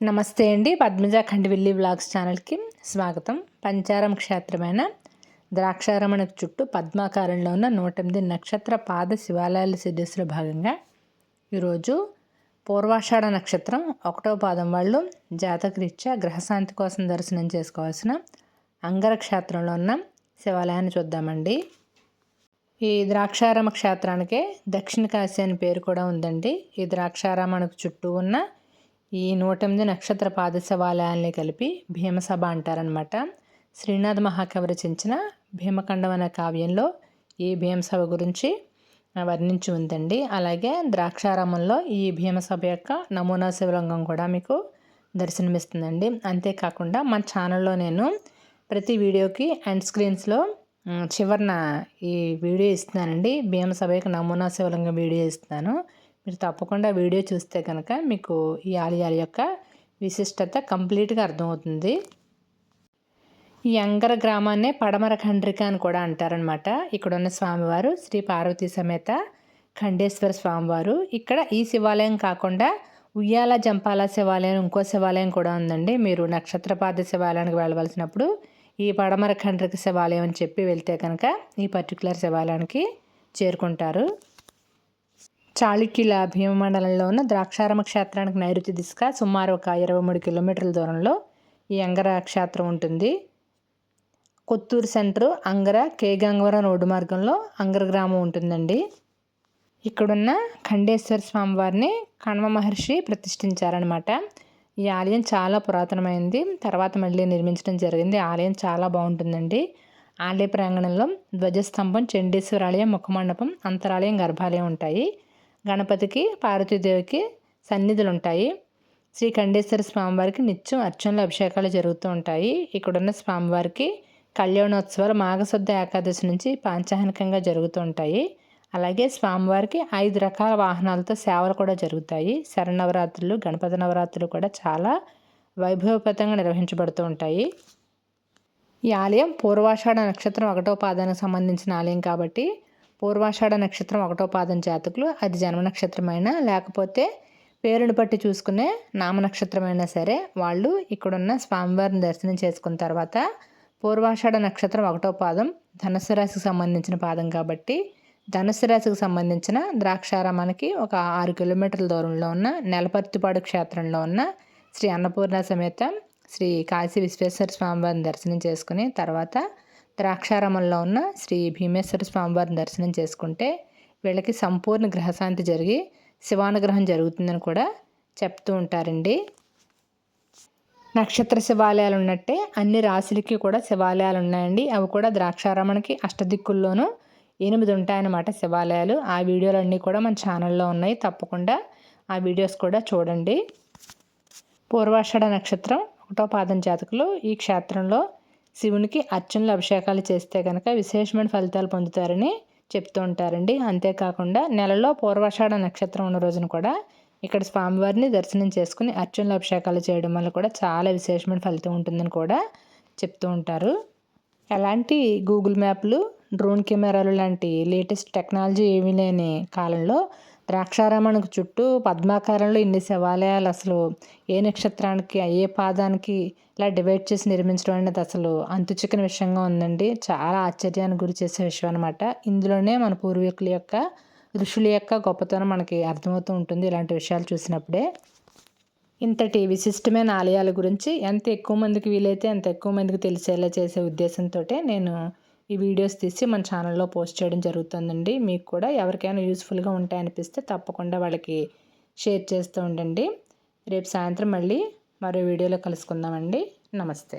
నమస్తే అండి పద్మజ ఖండివిల్లి బ్లాగ్స్ ఛానల్కి స్వాగతం. పంచారం క్షేత్రమైన ద్రాక్షారమణ చుట్టూ పద్మాకారంలో ఉన్న నూట ఎనిమిది నక్షత్ర పాద శివాలయాల సిద్ధస్సులో భాగంగా ఈరోజు పూర్వాషాఢ నక్షత్రం ఒకటో పాదం వాళ్ళు జాతకరీత్యా గ్రహశాంతి కోసం దర్శనం చేసుకోవాల్సిన అంగర క్షేత్రంలో ఉన్న శివాలయాన్ని చూద్దామండి. ఈ ద్రాక్షారామ క్షేత్రానికే దక్షిణ కాశీ అని పేరు కూడా ఉందండి. ఈ ద్రాక్షారామణకు చుట్టూ ఉన్న ఈ నూట ఎనిమిది నక్షత్ర పాదశివాలయాల్ని కలిపి భీమసభ అంటారనమాట శ్రీనాథ్ మహాకవి రచించిన భీమఖండం అనే కావ్యంలో ఈ భీమసభ గురించి వర్ణించి ఉందండి. అలాగే ద్రాక్షారామంలో ఈ భీమసభ యొక్క నమూనా శివలింగం కూడా మీకు దర్శనమిస్తుందండి. అంతేకాకుండా మన ఛానల్లో నేను ప్రతి వీడియోకి అండ్ స్క్రీన్స్లో చివరిన ఈ వీడియో ఇస్తున్నానండి. భీమసభ యొక్క నమూనా శివలింగం వీడియో ఇస్తున్నాను. మీరు తప్పకుండా వీడియో చూస్తే కనుక మీకు ఈ ఆలయాల యొక్క విశిష్టత కంప్లీట్గా అర్థమవుతుంది. ఈ అంగర గ్రామాన్నే పడమర ఖండ్రిక అని కూడా అంటారనమాట ఇక్కడ ఉన్న స్వామివారు శ్రీ పార్వతీ సమేత ఖండేశ్వర స్వామివారు. ఇక్కడ ఈ శివాలయం కాకుండా ఉయ్యాల జంపాల శివాలయం ఇంకో శివాలయం కూడా ఉందండి. మీరు నక్షత్రపాద శివాలయానికి వెళ్ళవలసినప్పుడు ఈ పడమర ఖండ్రిక శివాలయం అని చెప్పి వెళ్తే కనుక ఈ పర్టికులర్ శివాలయానికి చేరుకుంటారు. చాళుక్యుల భీమమండలంలో ఉన్న ద్రాక్షారామ క్షేత్రానికి నైరుతి దిశగా సుమారు ఒక ఇరవై మూడు కిలోమీటర్ల దూరంలో ఈ అంగర క్షేత్రం ఉంటుంది. Kothuru centre Angara K Gangavaram road మార్గంలో అంగర గ్రామం ఉంటుందండి. ఇక్కడున్న ఖండేశ్వర స్వామివారిని కణ్వ మహర్షి ప్రతిష్ఠించారనమాట ఈ ఆలయం చాలా పురాతనమైంది. తర్వాత మళ్ళీ నిర్మించడం జరిగింది. ఆలయం చాలా బాగుంటుందండి. ఆలయ ప్రాంగణంలో ధ్వజస్తంభం చండీశ్వర ఆలయం ముఖమండపం అంతరాలయం గర్భాలయం ఉంటాయి. గణపతికి పార్వతీదేవికి సన్నిధులు ఉంటాయి శ్రీ ఖండేశ్వర స్వామివారికి నిత్యం అర్చనలు అభిషేకాలు జరుగుతూ ఉంటాయి. ఇక్కడున్న స్వామివారికి కళ్యాణోత్సవాలు మాఘశుద్ధ ఏకాదశి నుంచి పాంచాహనికంగా జరుగుతూ ఉంటాయి. అలాగే స్వామివారికి ఐదు రకాల వాహనాలతో సేవలు కూడా జరుగుతాయి. శరణవరాత్రులు గణపతి నవరాత్రులు కూడా చాలా వైభవపతంగా నిర్వహించబడుతూ ఉంటాయి. ఈ ఆలయం పూర్వాషాఢ నక్షత్రం ఒకటో పాదానికి సంబంధించిన ఆలయం కాబట్టి పూర్వాషాఢ నక్షత్రం ఒకటో పాదం జాతకులు. అది జన్మ నక్షత్రమైనా లేకపోతే పేరుని బట్టి చూసుకునే నామ నక్షత్రమైనా సరే వాళ్ళు ఇక్కడున్న స్వామివారిని దర్శనం చేసుకున్న తర్వాత పూర్వాషాఢ నక్షత్రం ఒకటో పాదం ధనుసు రాశికి సంబంధించిన పాదం కాబట్టి ధనుసు రాశికి సంబంధించిన ద్రాక్షారామానికి ఒక ఆరు కిలోమీటర్ల దూరంలో ఉన్న నెలపర్తిపాడు క్షేత్రంలో ఉన్న శ్రీ అన్నపూర్ణ సమేత శ్రీ కాశీ విశ్వేశ్వర స్వామివారిని దర్శనం చేసుకుని తర్వాత ద్రాక్షారామంలో ఉన్న శ్రీ భీమేశ్వర స్వామివారిని దర్శనం చేసుకుంటే వీళ్ళకి సంపూర్ణ గ్రహశాంతి జరిగి శివానుగ్రహం జరుగుతుందని కూడా చెప్తూ ఉంటారండి. నక్షత్ర శివాలయాలు ఉన్నట్టే అన్ని రాశులకి కూడా శివాలయాలు ఉన్నాయండి. అవి కూడా ద్రాక్షారామానికి అష్టదిక్కుల్లోనూ ఎనిమిది ఉంటాయన్నమాట శివాలయాలు. ఆ వీడియోలు అన్నీ కూడా మన ఛానల్లో ఉన్నాయి. తప్పకుండా ఆ వీడియోస్ కూడా చూడండి. పూర్వాషాఢ నక్షత్రం ఒకటో పాదం జాతకులు ఈ క్షేత్రంలో శివునికి అర్చనలు అభిషేకాలు చేస్తే కనుక విశేషమైన ఫలితాలు పొందుతారని చెప్తూ ఉంటారండి. అంతేకాకుండా నెలలో పూర్వాషాఢ నక్షత్రం ఉన్న రోజున కూడా ఇక్కడ స్వామివారిని దర్శనం చేసుకుని అర్చనలు అభిషేకాలు చేయడం వల్ల కూడా చాలా విశేషమైన ఫలితం ఉంటుందని కూడా చెప్తూ ఉంటారు. ఎలాంటి గూగుల్ మ్యాప్లు డ్రోన్ కెమెరాలు లాంటి లేటెస్ట్ టెక్నాలజీ ఏమీ లేని కాలంలో ద్రాక్షారామణకు చుట్టూ పద్మాకారంలో ఇన్ని శివాలయాలు అసలు ఏ నక్షత్రానికి ఏ పాదానికి ఇలా డివైడ్ చేసి నిర్మించడం అనేది అసలు అంతుచిక్కని విషయంగా ఉందండి. చాలా ఆశ్చర్యానికి గురి చేసే విషయం అనమాట ఇందులోనే మన పూర్వీకుల యొక్క ఋషుల యొక్క గొప్పతనం మనకి అర్థమవుతూ ఉంటుంది ఇలాంటి విషయాలు చూసినప్పుడే. ఇంతటి విశిష్టమైన ఆలయాల గురించి ఎంత ఎక్కువ మందికి వీలైతే అంత ఎక్కువ మందికి తెలిసేలా చేసే ఉద్దేశంతో నేను ఈ వీడియోస్ తీసి మన ఛానల్లో పోస్ట్ చేయడం జరుగుతుందండి. మీకు కూడా ఎవరికైనా యూస్ఫుల్గా ఉంటాయనిపిస్తే తప్పకుండా వాళ్ళకి షేర్ చేస్తూ ఉండండి. రేపు సాయంత్రం మళ్ళీ మరో వీడియోలో కలుసుకుందామండి. నమస్తే.